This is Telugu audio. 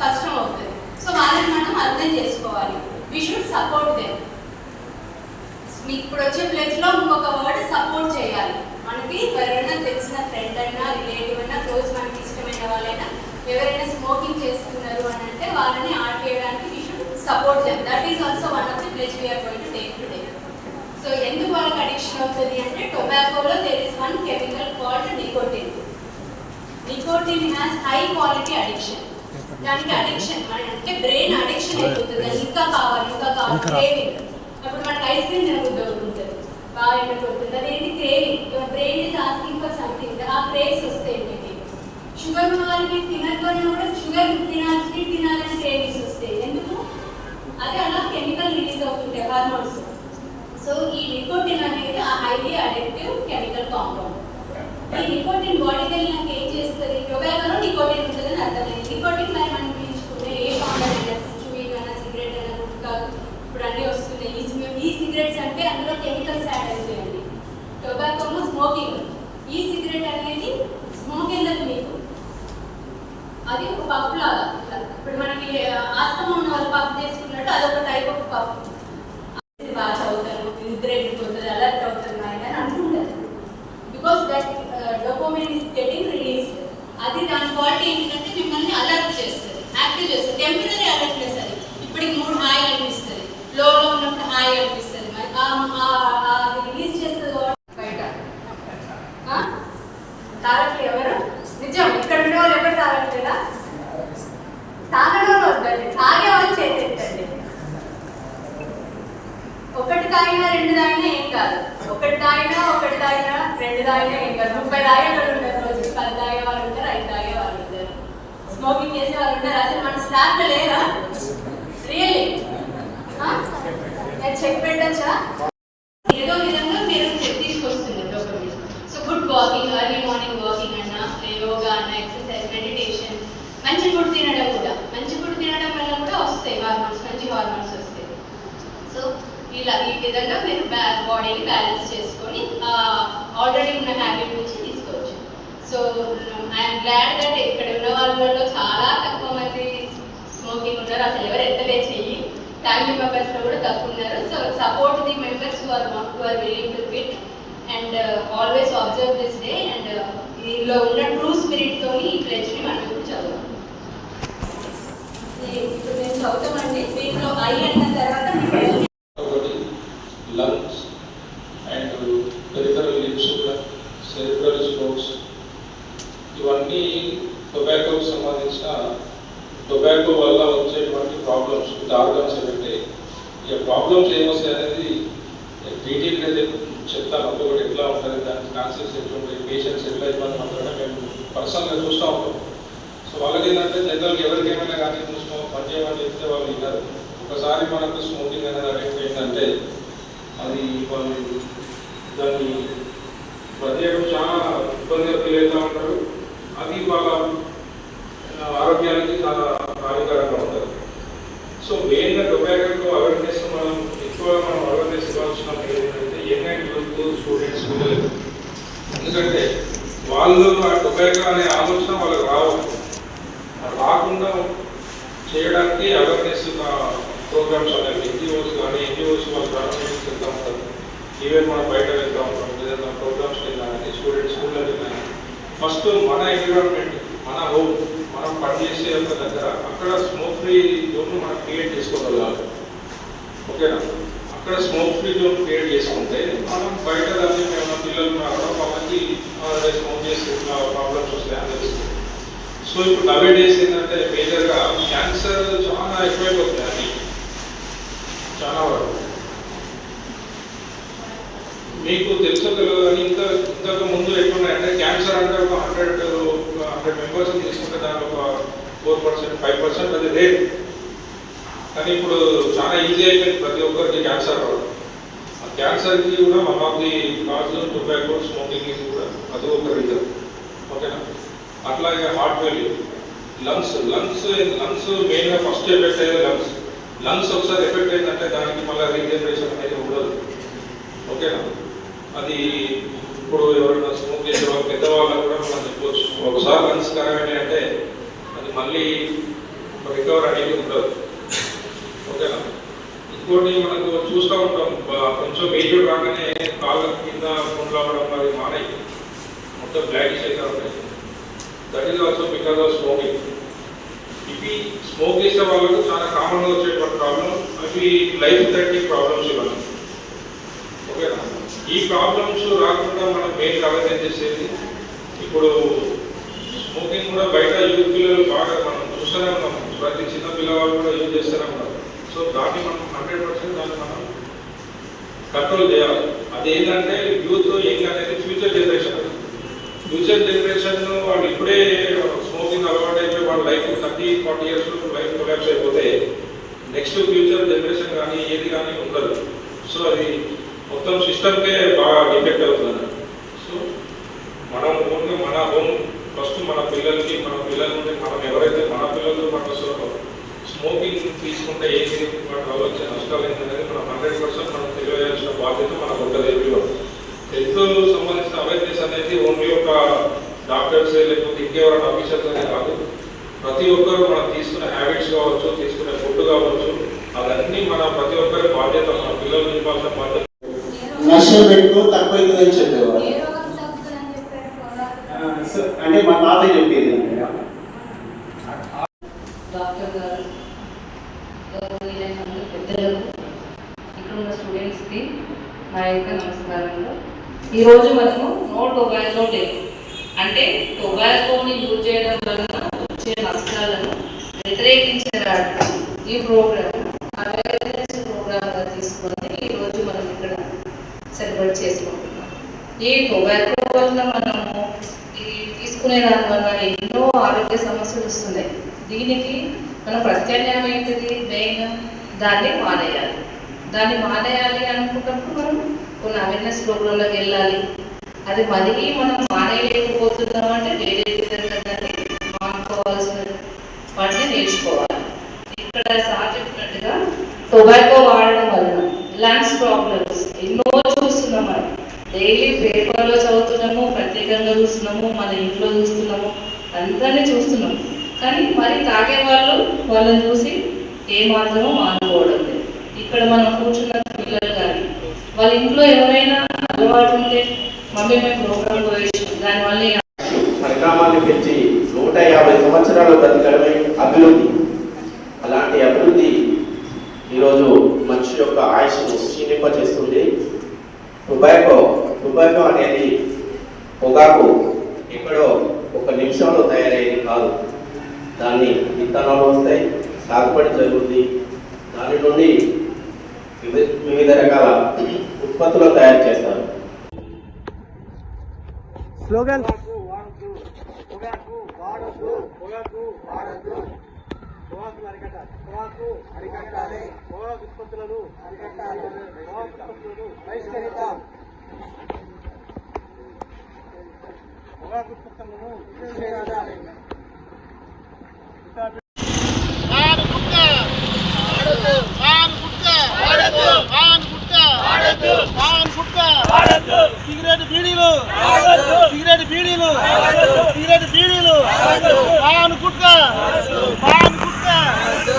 కష్టం అవుతుంది సో వాళ్ళని మనం అర్థం చేసుకోవాలి. వీ షుడ్ సపోర్ట్ దెమ్ మీకు ఇప్పుడు వచ్చే ప్లేస్లో ఇంకొక వర్డ్ సపోర్ట్ చేయాలి. మనకి ఎవరైనా తెలిసిన ఫ్రెండ్ అయినా రిలేటివ్ అయినా క్లోజ్ మనకి ఇష్టమైన వాళ్ళైనా ఎవరైనా స్మోకింగ్ చేస్తున్నారు అని అంటే వాళ్ళని ఆపేయడానికి we should support them that is also one of the place we are going to take today so ఎందుకు వాళ్ళకి అడిక్షన్ అవుతుంది అంటే టొబాకోలో there is one chemical called nicotine nicotine has high quality addiction దానికి అడిక్షన్ అంటే బ్రెయిన్ అడిక్షన్ అయిపోతుంది. ఇంకా కావాలి ఇంకా కావాలి. క్రేవింగ్ అప్పుడు మనకి ఐస్ క్రీమ్ తినబుద్ధి అవుతుంటుంది. బాగా ఎండిపోతుంది అదేంటి? Craving your brain is asking for something ఆ క్రేవ్స్ వస్తాయి మీకు షుగర్ ఉన్న వాళ్ళకి తినకపోయినా కూడా షుగర్ తినాలి స్వీట్ తినాలని క్రేవింగ్స్ వస్తాయి. ఎందుకు? అది అలా కెమికల్ రిలీజ్ అవుతుంటాయి హార్మోన్స్ సో ఈ నికోటిన్ అనేది ఆ హైలీ అడిక్టివ్ కెమికల్ కాంపౌండ్ ఈ నికోటిన్ బాడీకి వెళ్ళినాక ఏం చేస్తుంది? టొబాకోలో నికోటిన్ ఉంటుందని అర్థమైంది. ఇంకోటి మరి మనం పీల్చుకుంటే ఏ పౌడర్ అయినా చూయింగ్ అయినా సిగరెట్ అయినా గుట్కా ఇప్పుడు అన్నీ వస్తున్నాయి ఈ ఈ సిగరెట్స్ అంటే అందులో కెమికల్స్ యాడ్ అవుతాయండి. Tobacco smoking. ఈ సిగరెట్ అనేది స్మోక్ వెళ్ళదు మీకు అది ఒక పప్పులా లాగా ఇట్లా. ఇప్పుడు మనకి ఆస్తమా ఉన్న వాళ్ళు పఫ్ చేసుకున్నట్టు అదొక టైప్ ఆఫ్ పఫ్ ఇది బాగా చదువుతాను నిద్ర ఎక్కిపోతుంది అలర్ట్ అవుతుంది అని అనుకుంటారు because that dopamine is getting released అది దాని క్వాలిటీ ఏంటంటే మిమ్మల్ని అలర్ట్ చేస్తుంది యాక్టివ్ చేస్తుంది టెంపరీ అలర్ట్నెస్ అది ఇప్పటికి మూడు హాయ్ అనిపిస్తుంది లోలో ఉన్నప్పుడు హాయ్ అనిపిస్తుంది మరి ఆ- ఆ- ఆ- అది రిలీజ్ చేస్తుంది కాబట్టి బయట ఆ? తాగట్లేదు ఎవరు నిజం ఇక్కడ ఉండే వాళ్ళు ఎవరు తాగట్లేదా తాగడం తాగే వాళ్ళు చేసేటండి ఒకటి తాగినా రెండు తాగినా ఏం కాదు. ఒకటి తాగినా ఒకటి తాగినా రెండు తాగినా ఏం కాదు. ముప్పై తాగే వాళ్ళు ఉంటారు రోజు పది తాగే వాళ్ళు ఉంటారు ఐదు తాగే వాళ్ళు ఉంటారు. స్మోకింగ్ చేసే వాళ్ళు ఉంటారు. అసలు మన స్టాఫ్ లేరా? రియల్లీ నేను చెక్ పెట్టచ్చా? ఏదో విధంగా మీరు చెక్ తీసుకొస్తుంది dopamine so good walking early morning walking అన్న యోగా అన్న ఎక్సర్సైజ్ మంచి ఫుడ్ తినడం కూడా. మంచి ఫుడ్ తినడం వల్ల కూడా వస్తాయి హార్మోన్స్ మంచి హార్మోన్స్ వస్తాయి. సో ఇలా ఈ విధంగా మీరు బాడీని బ్యాలెన్స్ చేసుకొని ఆల్రెడీ ఉన్న హ్యాబిట్ నుంచి తీసుకోవచ్చు. సో ఐఎమ్ గ్లాడ్ దట్ ఇక్కడ ఉన్న వాళ్ళలో చాలా తక్కువ మంది స్మోకింగ్ ఉన్నారు. అసలు ఎవరు ఎత్తలే చెయ్యి. ఫ్యామిలీ మెంబర్స్లో కూడా తక్కువ ఉన్నారు. So support the members who are not who are willing to quit and always observe this day and దీనిలో ఉన్న ట్రూ స్పిరిట్తో ఈ ప్లెజ్ని మనం చదువు ఇప్పుడు నేను చదువుతామండి దీంట్లో ఐ అన్న తర్వాత ఒకటి lungs and peripheral lips cerebral strokes ఇవన్నీ టొబాకోకి సంబంధించిన టొబాకో వల్ల వచ్చేటువంటి ప్రాబ్లమ్స్ ఆర్గన్స్ ఏమంటే ఇక ప్రాబ్లమ్స్ ఏమొస్తాయి అనేది డీటెయిల్గా చెప్తాను ఒక్కొక్కటి ఎట్లా ఉంటుంది దాని కాన్సెప్ట్స్ ఎట్లా ఉంటాయి పేషెంట్స్ ఎట్లా ఇబ్బంది పడతారో మేము పర్సనల్గా చూస్తూ ఉంటాం వాళ్ళకి ఏంటంటే జనరల్గా ఎవరికి ఏమైనా కానీ చూసుకో పని చేయమని చెప్తే వాళ్ళు విన్నారు ఒకసారి మనకు స్మోకింగ్ అనేది అడిక్ట్ ఏంటంటే అది వాళ్ళు దాన్ని ప్రత్యేకం చాలా ఇబ్బందిగా ఫీల్ అవుతూ ఉంటారు. అది వాళ్ళ ఆరోగ్యానికి చాలా హానికరంగా ఉంటుంది. సో మెయిన్గా టొబాకో అవేర్నెస్ మనం ఎక్కువగా మనం అవేర్నెస్ ఇవ్వాల్సిన ఏంటంటే యంగ్ యూత్ స్టూడెంట్స్ ఎందుకంటే వాళ్ళు ఆ టొబాకో అనే ఆలోచన వాళ్ళకి రావచ్చు అది రాకుండా చేయడానికి అవేర్నెస్ ప్రోగ్రామ్స్ అనేవి ఎన్జిఓస్ కానీ ఎన్జిఓస్ వాళ్ళు గవర్నమెంట్ వెళ్తూ ఉంటారు ఈవెన్ మనం బయట వెళ్తూ ఉంటాం ఏదైనా ప్రోగ్రామ్స్ వెళ్ళాలని స్టూడెంట్స్ స్కూల్లో కానీ ఫస్ట్ మన ఎన్విరాన్మెంట్ మన హోమ్ మనం పనిచేసే యొక్క దగ్గర అక్కడ స్మోక్ ఫ్రీ జోన్ మనం క్రియేట్ చేసుకోగలగాలి. ఓకేనా? అక్కడ స్మోక్ ఫ్రీ జోన్ క్రియేట్ చేసుకుంటే మనం బయట దాన్ని మేము పిల్లలు రావడం వాళ్ళకి స్మోక్ చేసి ప్రాబ్లమ్స్ వస్తాయి అని సో ఇప్పుడు నవే డేస్ ఏంటంటే మేజర్గా క్యాన్సర్ చాలా ఎక్కువైపోతుంది అది. చాలా వరకు. మీకు తెలుసో తెలియదు కానీ ఇంకా ఇంతకు ముందు ఎట్లున్నాయంటే క్యాన్సర్ అంటే ఒక హండ్రెడ్ హండ్రెడ్ మెంబర్స్ తీసుకుంటే దాంట్లో ఒక ఫోర్ పర్సెంట్ ఫైవ్ పర్సెంట్ అది రేట్ కానీ ఇప్పుడు చాలా ఈజీ అయిపోయింది ప్రతి ఒక్కరికి క్యాన్సర్ రావడం. ఆ క్యాన్సర్కి కూడా one of the cause tobacco smoking ఇది కూడా అది ఒక రీజన్ ఓకేనా అట్లాగే heart failure lungs lungs lungs మెయిన్గా ఫస్ట్ ఎఫెక్ట్ అయ్యేది లంగ్స్ లంగ్స్ ఒకసారి ఎఫెక్ట్ అయిందంటే దానికి మళ్ళీ రీజనరేషన్ అనేది ఉండదు. ఓకేనా అది ఇప్పుడు ఎవరైనా స్మోక్ చేసే వాళ్ళు పెద్దవాళ్ళకు కూడా మనం చెప్పవచ్చు ఒకసారి లంగ్స్ ఖరాబ్ అంటే అది మళ్ళీ రికవర్ అనేది ఉండదు. ఇంకోటి మనకు చూస్తూ ఉంటాం. కొంచెం ఏజ్ రాగానే కాళ్ళ కింద ఫోన్లు అవ్వడం మరి మానేయి మొత్తం బ్లాక్ అయితే ఉంటాయి that is also because of smoking ఇవి స్మోక్ చేసే వాళ్ళకు చాలా కామన్గా వచ్చేటువంటి ప్రాబ్లం అవి లైఫ్ థ్రెటనింగ్ ప్రాబ్లమ్స్ ఇవ్వాలి ఓకేనా? ఈ ప్రాబ్లమ్స్ రాకుండా మనం మెయిన్ అవేర్నెస్ చేసేది? ఇప్పుడు స్మోకింగ్ కూడా బయట యూత్ పిల్లలు బాగా మనం చూస్తూనే ఉన్నాం. ప్రతి చిన్న పిల్లవాళ్ళు కూడా యూజ్ చేస్తూనే ఉన్నారు. సో దాన్ని మనం హండ్రెడ్ పర్సెంట్ దాన్ని మనం కంట్రోల్ చేయాలి. అది ఏంటంటే యూత్ యంగ్ అనేది ఫ్యూచర్ జనరేషన్ ఫ్యూచర్ జనరేషన్ వాళ్ళు ఇప్పుడే స్మోకింగ్ అలవాటు అయిపోయి వాళ్ళ life thirty forty years life collapse అయిపోతే నెక్స్ట్ ఫ్యూచర్ జనరేషన్ కానీ ఏది కానీ ఉండదు. సో అది మొత్తం సిస్టమ్కే బాగా ఎఫెక్ట్ అవుతుంది. సో మనం ఓన్గా మన హోమ్ ఫస్ట్ మన పిల్లలకి మన పిల్లల నుండి మనం ఎవరైతే మన పిల్లలతో పట్టిస్తున్నారో స్మోకింగ్ తీసుకుంటే ఏంటి వాటి వచ్చే నష్టాలు ఏంటనేది మనం హండ్రెడ్ పర్సెంట్ మనం తెలియజేయాల్సిన బాధ్యత మనకు ఉంటుంది ఏపీలో హెల్త్ సంబంధించిన అవేర్నెస్ అనేది ఓన్లీ ఒక డాక్టర్స్ లేకపోతే ఇంకెవరైనా ఆఫీసర్స్ అనే కాదు. ప్రతి ఒక్కరు మనం తీసుకునే హ్యాబిట్స్ కావచ్చు తీసుకునే ఫుడ్ కావచ్చు అవన్నీ మన ప్రతి ఒక్కరి బాధ్యత మన పిల్లలు నింపాల్సిన బాధ్యత. నష్టం పెట్టుకో తక్కువ అవుతుందని చెప్పేవారు అంటే మా తాతయ్య చెప్పేది డాక్టర్ గారు గౌరవనీయులైన అందరూ పెద్దలకు ఇక్కడ ఉన్న స్టూడెంట్స్కి నా యొక్క నమస్కారాలు ఈరోజు మనము నో టొబాకో డే. అంటే టొబాకోని యూజ్ చేయడం వలన వచ్చే నష్టాలను వ్యతిరేకించడానికి ఈ ప్రోగ్రామ్ అవేర్నెస్ ప్రోగ్రామ్గా తీసుకొని సెలబ్రేట్ చేసుకుంటున్నాం. ఈ టొబాకో వలన మనము ఈ తీసుకునే దాని వల్ల ఎన్నో ఆరోగ్య సమస్యలు వస్తున్నాయి. దీనికి మన ప్రత్యామ్నాయం ఏంటిది? మెయిన్ దాన్ని మానేయాలి. దాన్ని మానేయాలి అనుకున్నప్పుడు మనం కొన్ని అవేర్నెస్ ప్రోగ్రాంలోకి వెళ్ళాలి. అది మరీ మనం మానేయలేకపోతున్నాం అంటే వేరే విధంగా దాన్ని మానుకోవాల్సిన వాటిని నేర్చుకోవాలి. ఇక్కడ సార్ చెప్పినట్టుగా టొబాకో వాడడం వలన లంగ్స్ ప్రాబ్లం ఎన్నో చూస్తున్నాం మనం డైలీ పేపర్లో చదువుతున్నాము ప్రత్యేకంగా చూస్తున్నాము మన ఇంట్లో చూస్తున్నాము అందరినీ చూస్తున్నాం. కానీ మరి తాగే వాళ్ళు వాళ్ళని చూసి ఏ మాత్రమో మానుకోవడం లేదు. ఇక్కడ మనం కూర్చున్న పిల్లలు కానీ వాళ్ళ ఇంట్లో ఎవరైనా అలవాటు ఉంటే మమ్మీ మేము ప్రోగ్రామ్ పోయేసి దానివల్ల పరిణామాన్ని పెంచి నూట యాభై సంవత్సరాలు బతికడమే అభివృద్ధి అలాంటి అభివృద్ధి ఈరోజు మనిషి యొక్క ఆయుష్ను క్షీణింపచేస్తుంది టొబాకో టొబాకో అనేది పొగాకు ఎక్కడో ఒక నిమిషంలో తయారయ్యేది కాదు. దాన్ని విత్తనాలు వస్తాయి సాగుబడి జరుగుతుంది దాని నుండి వివి- వివిధ రకాల ఉత్పత్తులు తయారు చేస్తారు. స్లోగన్ అరికట్టాలి. పొగాకు ఉత్పత్తులను అరికట్టాలి. పొగాకు ఉత్పత్తులను బహిష్కరిద్దాం. పొగాకు ఉత్పత్తులను నిషేధించాలి పాన్ గుట్క ఆడదు పాన్ గుట్క ఆడదు పాన్ గుట్క ఆడదు పాన్ గుట్క ఆడదు సిగరెట్ బీడీలు ఆడదు సిగరెట్ బీడీలు ఆడదు సిగరెట్ బీడీలు ఆడదు పాన్ గుట్క పాన్ గుట్క వెళ్ళరా కొంచెం ఆడదు సిగరెట్ బీడీలు ఆగొద్దు సిగరెట్ బీడీలు ఆగొద్దు